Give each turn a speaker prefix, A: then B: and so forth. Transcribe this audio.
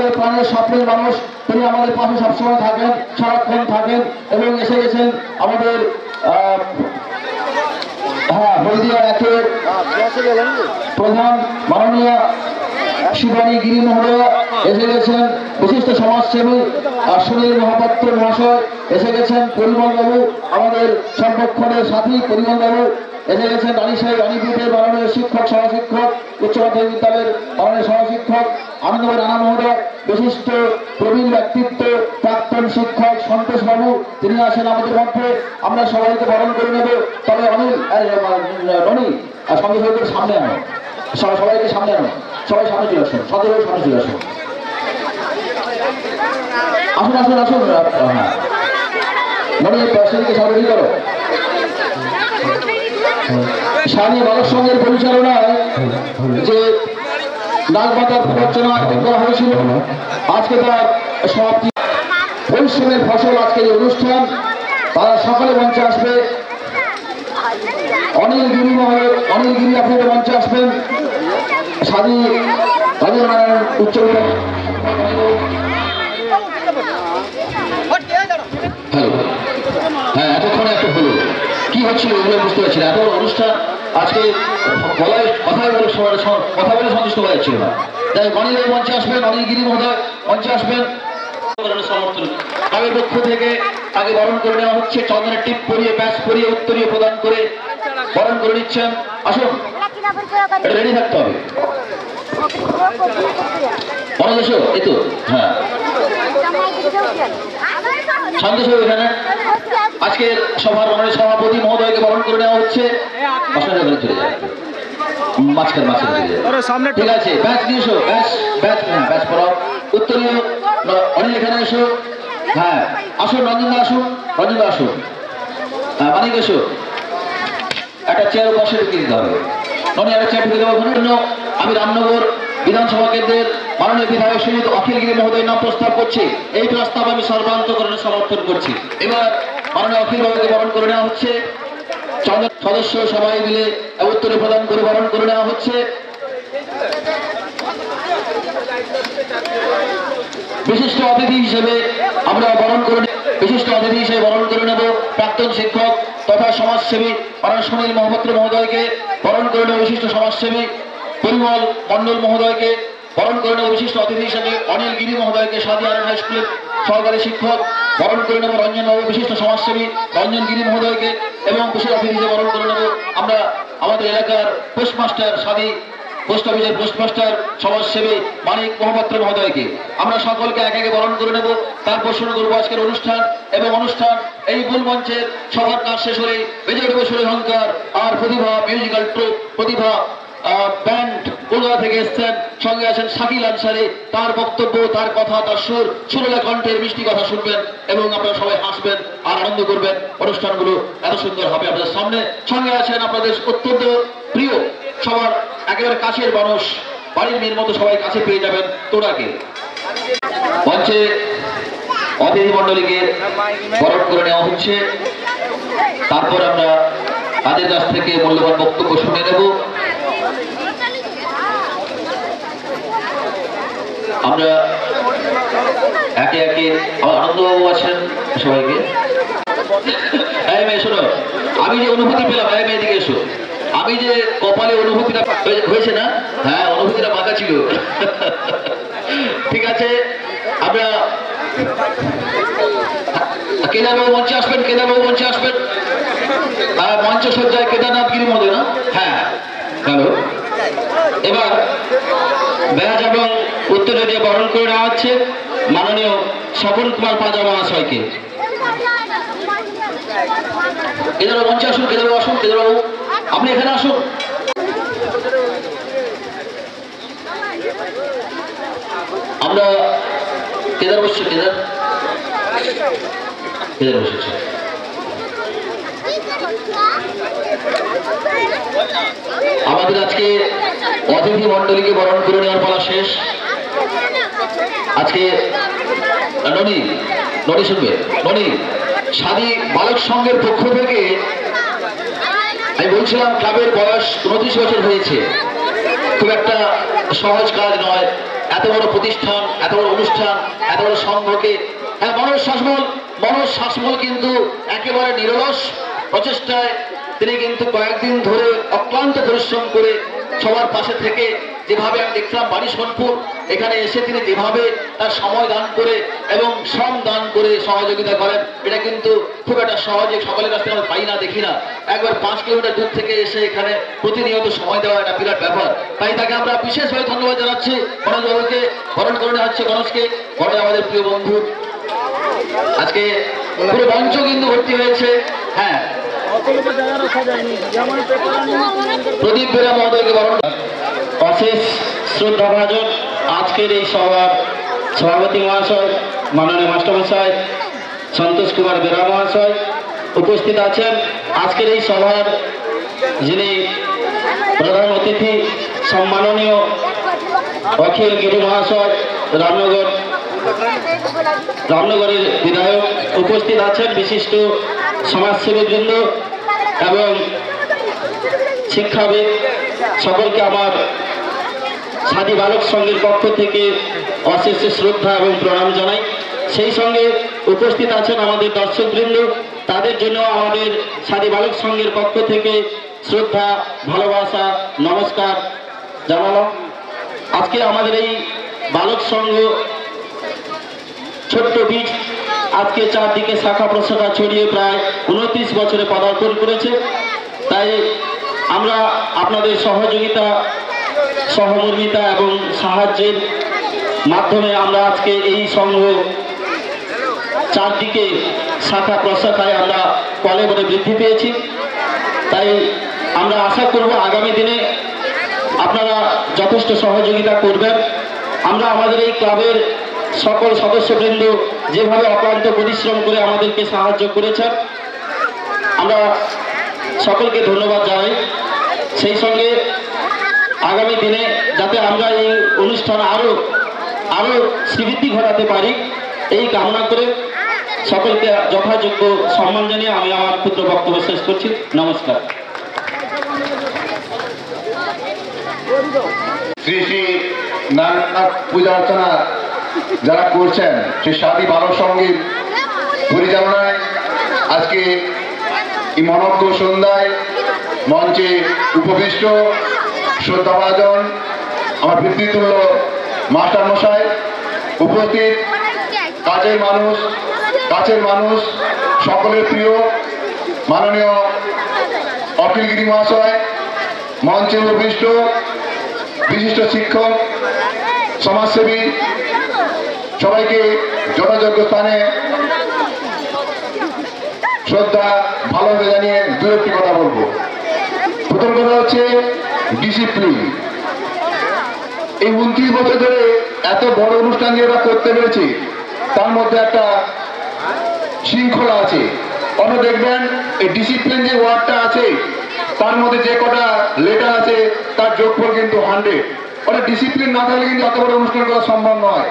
A: আমাদের প্রাণের স্বপ্নের মানুষ। তিনি আমাদের পাশে সবসময় থাকেন, সারাক্ষণ থাকেন এবং এসে গেছেন আমাদের হ্যাঁ হলদিয়া একের প্রধান মাননীয় শিবানী গিরি মহোদয় এসে গেছেন বিশিষ্ট সমাজসেবী আর সুনীল মহাপাত্র মহাশয় এসে গেছেন পরিমল বাবু আমাদের সংরক্ষণের সাথী পরিমল বাবু এসে গেছেন রানী সাহেব রানীপীঠের মাননীয় শিক্ষক সহশিক্ষক উচ্চ মাধ্যমিক বিদ্যালয়ের মাননীয় সহশিক্ষক আনন্দবাই রানা মহোদয় বিশিষ্ট প্রবীণ ব্যক্তিত্ব প্রাক্তন শিক্ষক সন্তোষ বাবু তিনি আসেন আমাদের মধ্যে আমরা সবাইকে বরণ করে নেব তবে অনিল রনি আর সঙ্গে সামনে আনো সবাইকে সামনে আনো সবাই সামনে চলে আসুন। সদরের সামনে চলে আসুন। আসুন আসুন আসুন। হ্যাঁ। মনে সেদিকে সামনে করো। স্বামী সঙ্গের পরিচালনায় যে নাগমাতার প্রবচনা করা হয়েছিল, আজকে তার সমাপ্তি। পরিশ্রমের ফসল আজকে এই অনুষ্ঠান। তারা সকালে মঞ্চে আসবে। অনিল গিরি মহোদয় অনিল গিরি আপনাদের মঞ্চে আসবেন। স্বামী রাজেন্দ্র নারায়ণ উচ্চ হ্যাঁ এতক্ষণে একটা হলো। কি হচ্ছিল এগুলো বুঝতে পারছি না। এত অনুষ্ঠান, আজকে গলায় কথা বলে সবার কথা বলে সন্তুষ্ট হয়ে যাচ্ছিল না। তাই অনিল মঞ্চে আসবেন, অনিল গিরি মহোদয় মঞ্চে আসবেন। সমর্থন। তাদের পক্ষ থেকে তাকে বরণ করে নেওয়া হচ্ছে। চন্দনের টিপ পরিয়ে ব্যাস পরিয়ে উত্তরীয় প্রদান করে বরণ করে নিচ্ছেন। আসুন। রেডি থাকতে হবে। এসো এই তো। হ্যাঁ। সব এখানে। আজকের সভার মাননীয় সভাপতি মহোদয়কে বরণ করে নেওয়া হচ্ছে। চলে যায় মাঝখানে মাঝখানে ঠিক আছে ব্যাচ এসো ব্যাচ ব্যাচ হ্যাঁ ব্যাচ পড়াও। উত্তরীয় অনিল এখানে এসো। হ্যাঁ আসুন রঞ্জনদা আসুন আসুন। হ্যাঁ মানিক একটা চেয়ার পাশে ঢুকিয়ে দিতে হবে। ননি একটা চেয়ার ঢুকে জন্য আমি রামনগর বিধানসভা কেন্দ্রের মাননীয় বিধায়ক শ্রীযুক্ত অখিলগিরি মহোদয়ের নাম প্রস্তাব করছি। এই প্রস্তাব আমি সর্বান্তকরণে সমর্থন করছি। এবার মাননীয় অখিল বাবুকে বরণ করে নেওয়া হচ্ছে। সদস্য সবাই মিলে উত্তরে প্রদান করে বরণ করে নেওয়া হচ্ছে। বিশিষ্ট অতিথি হিসেবে আমরা বরণ করে বিশিষ্ট অতিথি হিসেবে বরণ করে নেব প্রাক্তন শিক্ষক তথা সমাজসেবী মাননীয় সুনীল মহাপাত্র মহোদয়কে বরণ করে নেব বিশিষ্ট সমাজসেবী পরিমল মন্ডল মহোদয়কে বরণ করে নেব বিশিষ্ট অতিথি হিসেবে অনিল গিরি মহোদয়কে সাদি আরন হাই স্কুলের সহকারী শিক্ষক বরণ করে নেব রঞ্জন বাবু বিশিষ্ট সমাজসেবী রঞ্জন গিরি মহোদয়কে এবং বিশেষ অতিথি হিসেবে বরণ করে নেব আমরা আমাদের এলাকার পোস্টমাস্টার সাদি পোস্ট অফিসের পোস্টমাস্টার, সমাজসেবী মানিক মহাপাত্র মহোদয়কে। আমরা সকলকে এক একে বরণ করে নেব। তারপর শুরু করব আজকের অনুষ্ঠান এবং অনুষ্ঠান এই মূল মঞ্চের সবার কাজ শেষ হলে বেজে উঠবে সুরহংকার আর Pratibha musical troupe Pratibha band Kolkata থেকে এসছেন। সঙ্গে আছেন শাকিল আনসারি। তার বক্তব্য, তার কথা, তার সুর সুরলা কণ্ঠের মিষ্টি কথা শুনবেন এবং আপনারা সবাই হাসবেন আর আনন্দ করবেন। অনুষ্ঠানগুলো এত সুন্দর হবে আপনাদের সামনে। সঙ্গে আছেন আপনাদের অত্যন্ত প্রিয় সবার একেবারে কাছের মানুষ, বাড়ির মেয়ের মতো সবাই কাছে পেয়ে যাবেন তোরাকে। মঞ্চে অতিথি মন্ডলীকে বরণ করে নেওয়া হচ্ছে। তারপর আমরা তাদের কাছ থেকে মূল্যবান বক্তব্য শুনে নেব। আমরা একে একে আনন্দবাবু আছেন সবাইকে। শোনো, আমি যে অনুভূতি পেলাম, এই মেয়ে দিকে এসো। আমি যে কপালে অনুভূতিটা হয়েছে না হ্যাঁ অনুভূতিটা বাঁকা ছিল। ঠিক আছে আমরা কেদারবাবু মঞ্চে আসবেন কেদারবাবু মঞ্চে আসবেন। আর মঞ্চ সজ্জায় কেদারনাথ গিরি মহোদয় না? হ্যাঁ হ্যালো। এবার ব্যাজ এবং উত্তরে দিয়ে বরণ করে নেওয়া হচ্ছে মাননীয় স্বপন কুমার পাজা মহাশয়কে। কেদারবাবু মঞ্চে আসুন কেদারবাবু আসুন কেদারবাবু। আপনি এখানে আসুন। আমরা কেদার বসছি, কেদার। কেদার বসেছি। আমাদের আজকে অতিথি মণ্ডলীকে বরণ করে নেওয়ার পালা শেষ। আজকে ননি ননি শুনবে। ননি, সাদি বালক সংঘের পক্ষ থেকে আমি বলছিলাম, ক্লাবের বয়স উনত্রিশ বছর হয়েছে। খুব একটা সহজ কাজ নয়।
B: এত বড় প্রতিষ্ঠান, এত বড় অনুষ্ঠান, এত বড় সংঘকে। হ্যাঁ মনোজ শাসমল মনোজ শাসমল কিন্তু একেবারে নিরলস প্রচেষ্টায়। তিনি কিন্তু কয়েকদিন ধরে অক্লান্ত পরিশ্রম করে সবার পাশে থেকে যেভাবে আমি দেখলাম বাড়ি সোনপুর এখানে এসে তিনি যেভাবে তার সময় দান করে এবং শ্রম দান করে সহযোগিতা করেন, এটা কিন্তু খুব একটা সহজে সকলের কাছ থেকে আমরা পাই না, দেখি না। একবার পাঁচ কিলোমিটার দূর থেকে এসে এখানে প্রতিনিয়ত সময় দেওয়া একটা বিরাট ব্যাপার। তাই তাকে আমরা বিশেষভাবে ধন্যবাদ জানাচ্ছি গণেশ বাবুকে বরণ করে হচ্ছে গণেশকে। গণেশ আমাদের প্রিয় বন্ধু। আজকে পুরো মঞ্চ কিন্তু ভর্তি হয়েছে। হ্যাঁ। প্রদীপ বেরা মহোদয়কে বরণ অশেষ শ্রদ্ধাভাজন আজকের এই সভার সভাপতি মহাশয়, মাননীয় মাস্টারমশাই সন্তোষ কুমার বেরা মহাশয় উপস্থিত আছেন। আজকের এই সভার যিনি প্রধান অতিথি, সম্মাননীয় অখিল গিরি মহাশয়, রামনগর রামনগরের বিধায়ক উপস্থিত আছেন, বিশিষ্ট সমাজসেবীবৃন্দ এবং শিক্ষাবিদ। সকলকে আমার সাদী বালক সংঘের পক্ষ থেকে অশেষ শ্রদ্ধা এবং প্রণাম জানাই। সেই সঙ্গে উপস্থিত আছেন আমাদের দর্শকবৃন্দ। তাদের জন্য আমাদের সাদী বালক সংঘের পক্ষ থেকে শ্রদ্ধা, ভালোবাসা, নমস্কার জানালাম। আজকে আমাদের এই বালক সংঘ ছোট্ট বীজ আজকে চারদিকে শাখা প্রশাখা ছড়িয়ে প্রায় উনত্রিশ বছরে পদার্পণ করেছে। তাই আমরা আপনাদের সহযোগিতা সহমর্মিতা এবং সাহায্যের মাধ্যমে আমরা আজকে এই সংঘ চারদিকে শাখা প্রশাখায় আমরা কলে বলে বৃদ্ধি পেয়েছি। তাই আমরা আশা করব আগামী দিনে আপনারা যথেষ্ট সহযোগিতা করবেন। আমরা আমাদের এই ক্লাবের সকল সদস্যবৃন্দ যেভাবে অক্লান্ত পরিশ্রম করে আমাদেরকে সাহায্য করেছেন, আমরা সকলকে ধন্যবাদ জানাই। সেই সঙ্গে আগামী দিনে যাতে আমরা এই অনুষ্ঠান আরও আরও শ্রীবৃদ্ধি ঘটাতে পারি, এই কামনা করে সকলকে যথাযোগ্য সম্মান জানিয়ে আমি আমার ক্ষুদ্র বক্তব্য শেষ করছি। নমস্কার।
C: শ্রী শ্রী নারায়ণনাথ পূজা অর্চনা যারা করছেন সেই সাদী বালক সংগীত পরিচালনায় আজকে এই মনজ্ঞ সন্ধ্যায় মঞ্চে উপবিষ্ট শ্রদ্ধাভাজন আমার পিতৃতুল্য মাস্টার মশাই, উপস্থিত কাজের মানুষ, কাছের মানুষ, সকলের প্রিয় মাননীয় অখিলগিরি মহাশয় মঞ্চে উপবিষ্ট বিশিষ্ট শিক্ষক, সমাজসেবী, সবাইকে যথাযোগ্য স্থানে শ্রদ্ধা, ভালোভাবে জানিয়ে দু একটি কথা বলব। প্রথম কথা হচ্ছে ডিসিপ্লিন এই উনত্রিশ বছর ধরে এত বড় অনুষ্ঠান যে এরা করতে পেরেছি, তার মধ্যে একটা শৃঙ্খলা আছে। অন্য দেখবেন, এই ডিসিপ্লিন যে ওয়ার্ডটা আছে, তার মধ্যে যে কটা লেটার আছে, তার যোগফল কিন্তু হান্ড্রেড অনেক ডিসিপ্লিন না থাকলে কিন্তু এত বড় অনুষ্ঠান করা সম্ভব নয়।